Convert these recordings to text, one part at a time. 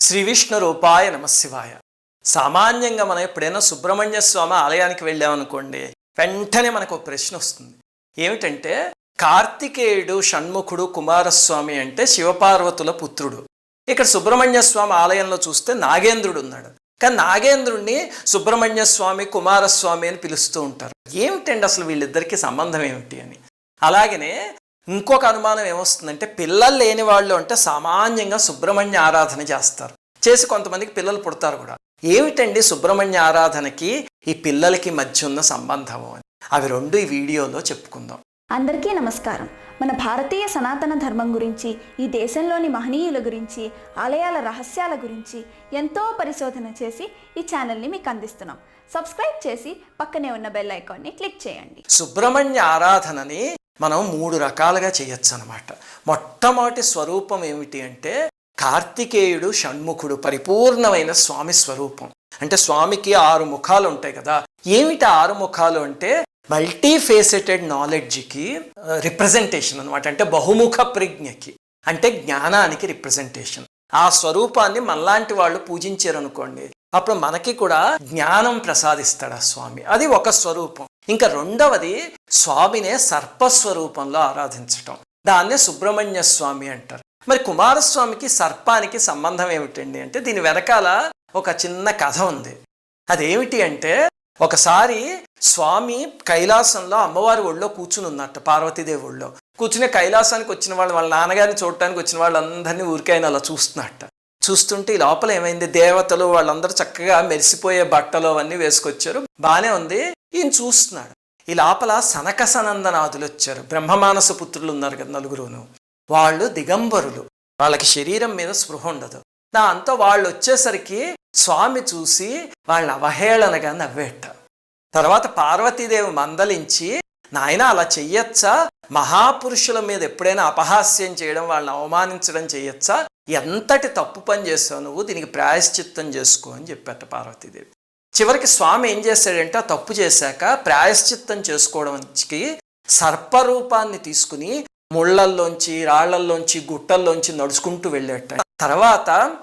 శ్రీ విష్ణు రూపాయ నమశివాయ సామాన్యంగా మనం ఎప్పుడైనా సుబ్రహ్మణ్య స్వామి ఆలయానికి వెళ్ళామనుకోండి వెంటనే మనకు ఒక ప్రశ్న వస్తుంది. ఏమిటంటే కార్తికేయుడు షణ్ముఖుడు కుమారస్వామి అంటే శివపార్వతుల పుత్రుడు. ఇక్కడ సుబ్రహ్మణ్య స్వామి ఆలయంలో చూస్తే నాగేంద్రుడు ఉన్నాడు. కానీ నాగేంద్రుడిని సుబ్రహ్మణ్య స్వామి కుమారస్వామి అని పిలుస్తూ ఉంటారు. ఏమిటండి అసలు వీళ్ళిద్దరికీ సంబంధం ఏమిటి అని? అలాగనే ఇంకొక అనుమానం ఏమొస్తుందంటే పిల్లలు లేని వాళ్ళు అంటే సామాన్యంగా సుబ్రహ్మణ్య ఆరాధన చేస్తారు. చేసి కొంతమందికి పిల్లలు పుడతారు కూడా. ఏమిటండి సుబ్రహ్మణ్య ఆరాధనకి ఈ పిల్లలకి మధ్య ఉన్న సంబంధము అని? అవి రెండు ఈ వీడియోలో చెప్పుకుందాం. అందరికీ నమస్కారం. మన భారతీయ సనాతన ధర్మం గురించి ఈ దేశంలోని మహనీయుల గురించి ఆలయాల రహస్యాల గురించి ఎంతో పరిశోధన చేసి ఈ ఛానల్ని మీకు అందిస్తున్నాం. సబ్స్క్రైబ్ చేసి పక్కనే ఉన్న బెల్ ఐకాన్ని క్లిక్ చేయండి. సుబ్రహ్మణ్య ఆరాధనని మనం మూడు రకాలుగా చేయొచ్చు అనమాట మొట్టమొదటి స్వరూపం ఏమిటి అంటే కార్తికేయుడు షణ్ముఖుడు పరిపూర్ణమైన స్వామి స్వరూపం. అంటే స్వామికి ఆరు ముఖాలు ఉంటాయి కదా. ఏమిటి ఆరు ముఖాలు అంటే మల్టీ ఫేసెటెడ్ నాలెడ్జ్కి రిప్రజెంటేషన్ అనమాట అంటే బహుముఖ ప్రజ్ఞకి అంటే జ్ఞానానికి రిప్రజెంటేషన్ ఆ స్వరూపాన్ని మనలాంటి వాళ్ళు పూజించారు అనుకోండి అప్పుడు మనకి కూడా జ్ఞానం ప్రసాదిస్తాడు ఆ స్వామి. అది ఒక స్వరూపం. ఇంకా రెండవది స్వామినే సర్పస్వరూపంలో ఆరాధించటం. దాన్నే సుబ్రహ్మణ్య స్వామి అంటారు. మరి కుమారస్వామికి సర్పానికి సంబంధం ఏమిటండి అంటే దీని వెనకాల ఒక చిన్న కథ ఉంది. అదేమిటి అంటే ఒకసారి స్వామి కైలాసంలో అమ్మవారి ఒళ్ళో కూర్చుని ఉన్నట్ట పార్వతీదేవి ఒళ్ళో. కూర్చునే కైలాసానికి వచ్చిన వాళ్ళు వాళ్ళ నాన్నగారిని చూడటానికి వచ్చిన వాళ్ళందరినీ ఊరికైనా అలా చూస్తున్నట్ట. చూస్తుంటే ఈ లోపల ఏమైంది? దేవతలు వాళ్ళందరూ చక్కగా మెరిసిపోయే బట్టలు అవన్నీ వేసుకొచ్చారు. బాగానే ఉంది. ఈయన చూస్తున్నాడు. ఈ లోపల సనక సనందనాథులు వచ్చారు బ్రహ్మమానస పుత్రులు ఉన్నారు కదా నలుగురును. వాళ్ళు దిగంబరులు. వాళ్ళకి శరీరం మీద స్పృహ ఉండదు. దాంతో వాళ్ళు వచ్చేసరికి స్వామి చూసి వాళ్ళని అవహేళనగా నవ్వేట. తర్వాత పార్వతీదేవి మందలించి నాయన అలా చెయ్యొచ్చా? మహాపురుషుల మీద ఎప్పుడైనా అపహాస్యం చేయడం వాళ్ళని అవమానించడం చేయొచ్చా ఎంతటి తప్పు పని చేస్తావు నువ్వు? దీనికి ప్రాయశ్చిత్తం చేసుకో అని చెప్పాట పార్వతీదేవి. చివరికి స్వామి ఏం చేశాడంటే ఆ తప్పు చేశాక ప్రాయశ్చిత్తం చేసుకోవడానికి సర్పరూపాన్ని తీసుకుని ముళ్ళల్లోంచి రాళ్ళల్లోంచి గుట్టల్లోంచి నడుచుకుంటూ వెళ్ళేట. తర్వాత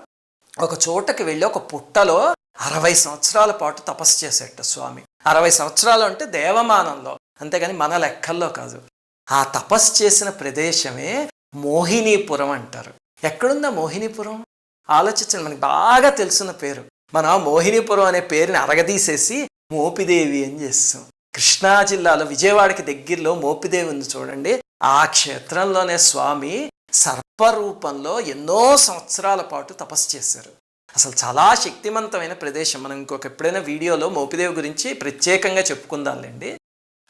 ఒక చోటకి వెళ్ళి ఒక పుట్టలో అరవై సంవత్సరాల పాటు తపస్సు చేసేట స్వామి. అరవై సంవత్సరాలు అంటే దేవమానంలో అంతేగాని మన లెక్కల్లో కాదు. ఆ తపస్సు చేసిన ప్రదేశమే మోహినీపురం అంటారు. ఎక్కడుందా మోహినీపురం? ఆలోచించండి మనకి బాగా తెలిసిన పేరు. మనం మోహినీపురం అనే పేరుని అరగదీసేసి మోపిదేవి అని చేస్తాం. కృష్ణా జిల్లాలో విజయవాడకి దగ్గరలో మోపిదేవి ఉంది చూడండి. ఆ క్షేత్రంలోనే స్వామి సర్పరూపంలో ఎన్నో సంవత్సరాల పాటు తపస్సు చేశారు. అసలు చాలా శక్తివంతమైన ప్రదేశం. మనం ఇంకొక ఎప్పుడైనా వీడియోలో మోపిదేవి గురించి ప్రత్యేకంగా చెప్పుకుందాంలేండి.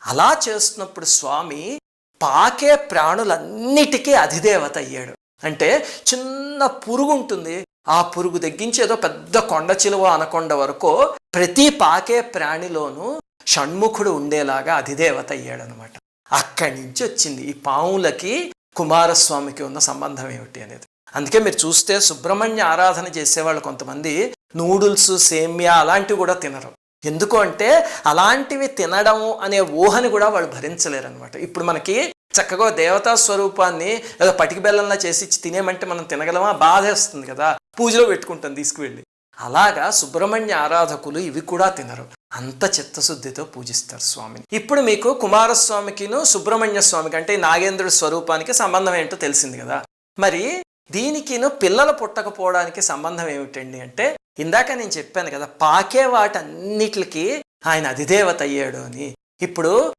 అలా చేస్తున్నప్పుడు స్వామి పాకే ప్రాణులన్నిటికీ అధిదేవత అయ్యాడు. అంటే చిన్న పురుగు ఉంటుంది. ఆ పురుగు తగ్గించి ఏదో పెద్ద కొండ చిలువ అనకొండ వరకు ప్రతి పాకే ప్రాణిలోనూ షణ్ముఖుడు ఉండేలాగా అధిదేవత అయ్యాడనమాట అక్కడి నుంచి వచ్చింది. ఈ పాములకి కుమారస్వామికి ఉన్న సంబంధం ఏమిటి అనేది. అందుకే మీరు చూస్తే సుబ్రహ్మణ్య ఆరాధన చేసేవాళ్ళు కొంతమంది నూడిల్స్ సేమ్యా అలాంటివి కూడా తినరు. ఎందుకు అంటే అలాంటివి తినడం అనే ఊహని కూడా వాళ్ళు భరించలేరు అనమాట ఇప్పుడు మనకి చక్కగా దేవతా స్వరూపాన్ని ఏదో పటికి బెల్లంలా చేసి ఇచ్చి తినేమంటే మనం తినగలమా? బాధేస్తుంది కదా. పూజలో పెట్టుకుంటాం తీసుకువెళ్ళి. అలాగా సుబ్రహ్మణ్య ఆరాధకులు ఇవి కూడా తినరు. అంత చిత్తశుద్ధితో పూజిస్తారు స్వామిని. ఇప్పుడు మీకు కుమారస్వామికిను సుబ్రహ్మణ్య స్వామికి అంటే నాగేంద్రుడి స్వరూపానికి సంబంధం ఏంటో తెలిసింది కదా. మరి దీనికిను పిల్లలు పుట్టకపోవడానికి సంబంధం ఏమిటండి అంటే ఇందాక నేను చెప్పాను కదా పాకే వాటన్నిటికి ఆయన అధిదేవత అయ్యాడు అని. ఇప్పుడు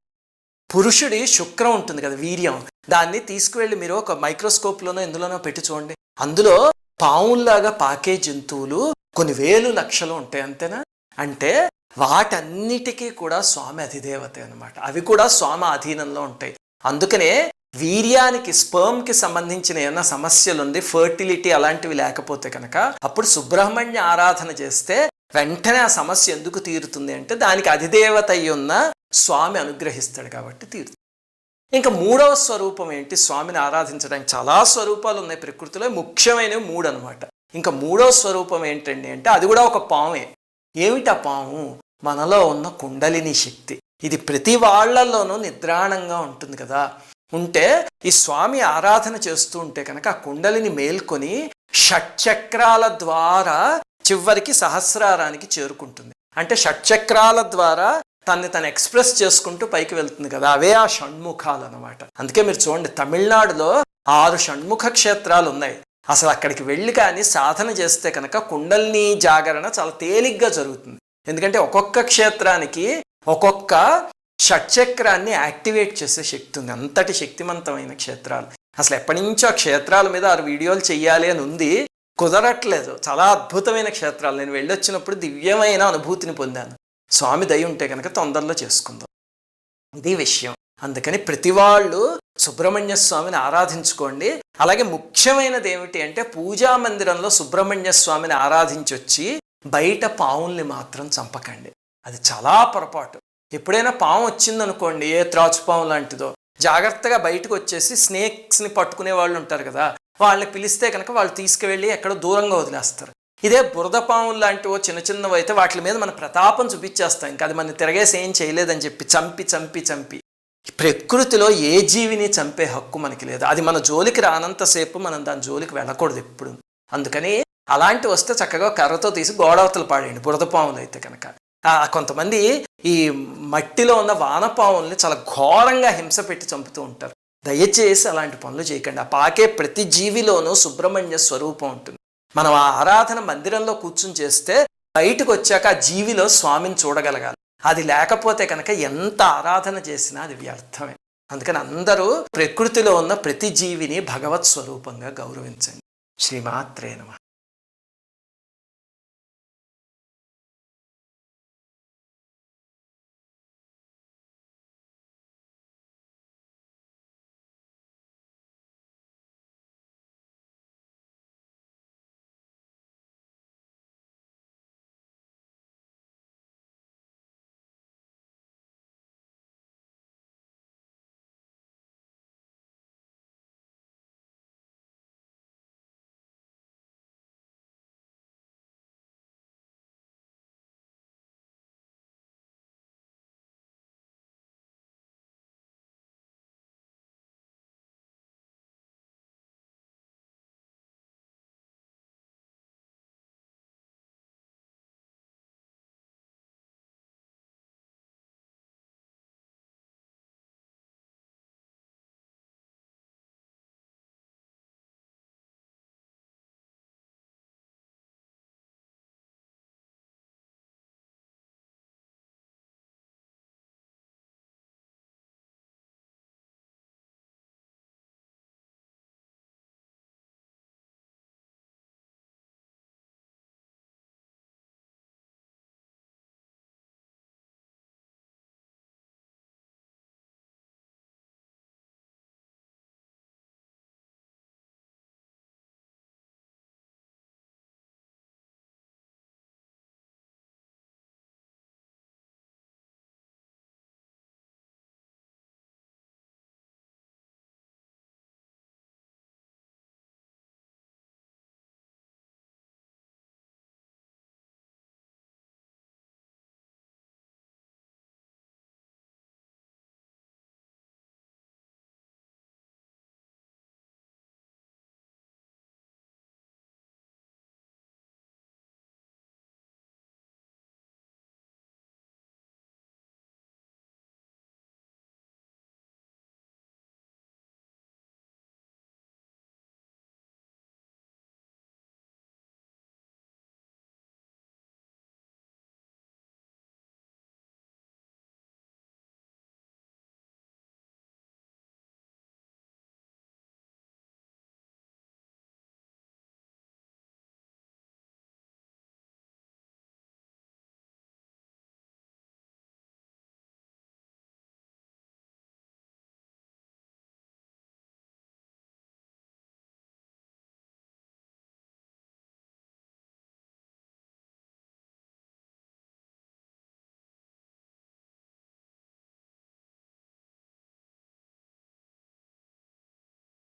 పురుషుడి శుక్రం ఉంటుంది కదా వీర్యం. దాన్ని తీసుకువెళ్ళి మీరు ఒక మైక్రోస్కోప్లోనో ఎందులోనో పెట్టి చూడండి. అందులో పావుల్లాగా పాకే జంతువులు కొన్ని వేలు లక్షలు ఉంటాయి అంతేనా? అంటే వాటన్నిటికీ కూడా స్వామి అధిదేవత అనమాట అవి కూడా స్వామి అధీనంలో ఉంటాయి. అందుకనే వీర్యానికి స్పర్మ్కి సంబంధించిన ఏమైనా సమస్యలు ఉంది ఫర్టిలిటీ అలాంటివి లేకపోతే కనుక అప్పుడు సుబ్రహ్మణ్య ఆరాధన చేస్తే వెంటనే ఆ సమస్య ఎందుకు తీరుతుంది అంటే దానికి అధిదేవత అయి ఉన్న స్వామి అనుగ్రహిస్తాడు కాబట్టి తీరుతుంది. ఇంకా మూడవ స్వరూపం ఏంటి? స్వామిని ఆరాధించడానికి చాలా స్వరూపాలు ఉన్నాయి ప్రకృతిలో ముఖ్యమైనవి మూడు అనమాట ఇంకా మూడవ స్వరూపం ఏంటండి అంటే అది కూడా ఒక పామే. ఆ పాము? మనలో ఉన్న కుండలిని శక్తి. ఇది ప్రతి వాళ్ళలోనూ నిద్రాణంగా ఉంటుంది కదా. ఉంటే ఈ స్వామి ఆరాధన చేస్తూ ఉంటే కనుక ఆ కుండలిని మేల్కొని షట్చక్రాల ద్వారా చివరికి సహస్రారానికి చేరుకుంటుంది. అంటే షట్చక్రాల ద్వారా తన్ని తను ఎక్స్ప్రెస్ చేసుకుంటూ పైకి వెళ్తుంది కదా అవే ఆ షణ్ముఖాలు అనమాట అందుకే మీరు చూడండి తమిళనాడులో ఆరు షణ్ముఖ క్షేత్రాలు ఉన్నాయి అసలు అక్కడికి వెళ్ళి కానీ సాధన చేస్తే కనుక కుండల్ని జాగరణ చాలా తేలిగ్గా జరుగుతుంది. ఎందుకంటే ఒక్కొక్క క్షేత్రానికి ఒక్కొక్క షట్చక్రాన్ని యాక్టివేట్ చేసే శక్తి ఉంది. అంతటి శక్తివంతమైన క్షేత్రాలు. అసలు ఎప్పటి నుంచో ఆ క్షేత్రాల మీద ఆరు వీడియోలు చేయాలి అని ఉంది. కుదరట్లేదు. చాలా అద్భుతమైన క్షేత్రాలు. నేను వెళ్ళొచ్చినప్పుడు దివ్యమైన అనుభూతిని పొందాను. స్వామి దయ ఉంటే కనుక తొందరలో చేసుకుందాం. ఇది విషయం. అందుకని ప్రతి వాళ్ళు సుబ్రహ్మణ్య స్వామిని ఆరాధించుకోండి. అలాగే ముఖ్యమైనది ఏమిటి అంటే పూజా మందిరంలో సుబ్రహ్మణ్య స్వామిని ఆరాధించొచ్చి బయట పావుల్ని మాత్రం చంపకండి. అది చాలా పొరపాటు. ఎప్పుడైనా పాము వచ్చిందనుకోండి ఏ త్రాచు పాము లాంటిదో జాగ్రత్తగా బయటకు వచ్చేసి స్నేక్స్ని పట్టుకునే వాళ్ళు ఉంటారు కదా వాళ్ళని పిలిస్తే కనుక వాళ్ళు తీసుకువెళ్ళి ఎక్కడో దూరంగా వదిలేస్తారు. ఇదే బురద పాములు లాంటివో చిన్న చిన్నవి అయితే వాటి మీద మన ప్రతాపం చూపించేస్తాం. ఇంకా అది మన తిరగేసి ఏం చేయలేదని చెప్పి చంపి చంపి చంపి. ప్రకృతిలో ఏ జీవిని చంపే హక్కు మనకి లేదు. అది మన జోలికి రానంతసేపు మనం దాని జోలికి వెళ్ళకూడదు ఎప్పుడు. అందుకని అలాంటి వస్తే చక్కగా కర్రతో తీసి గోడవతలు పాడేయండి బురద పాములు అయితే కనుక. కొంతమంది ఈ మట్టిలో ఉన్న వానపాముల్ని చాలా ఘోరంగా హింస పెట్టి చంపుతూ ఉంటారు. దయచేసి అలాంటి పనులు చేయకండి. ఆ పాకే ప్రతి జీవిలోనూ సుబ్రహ్మణ్య స్వరూపం ఉంటుంది. మనం ఆ ఆరాధన మందిరంలో కూర్చుని చేస్తే బయటకు వచ్చాక ఆ జీవిలో స్వామిని చూడగలగాలి. అది లేకపోతే కనుక ఎంత ఆరాధన చేసినా అది వ్యర్థమే. అందుకని అందరూ ప్రకృతిలో ఉన్న ప్రతి జీవిని భగవత్ స్వరూపంగా గౌరవించండి. శ్రీమాత్రే నమ.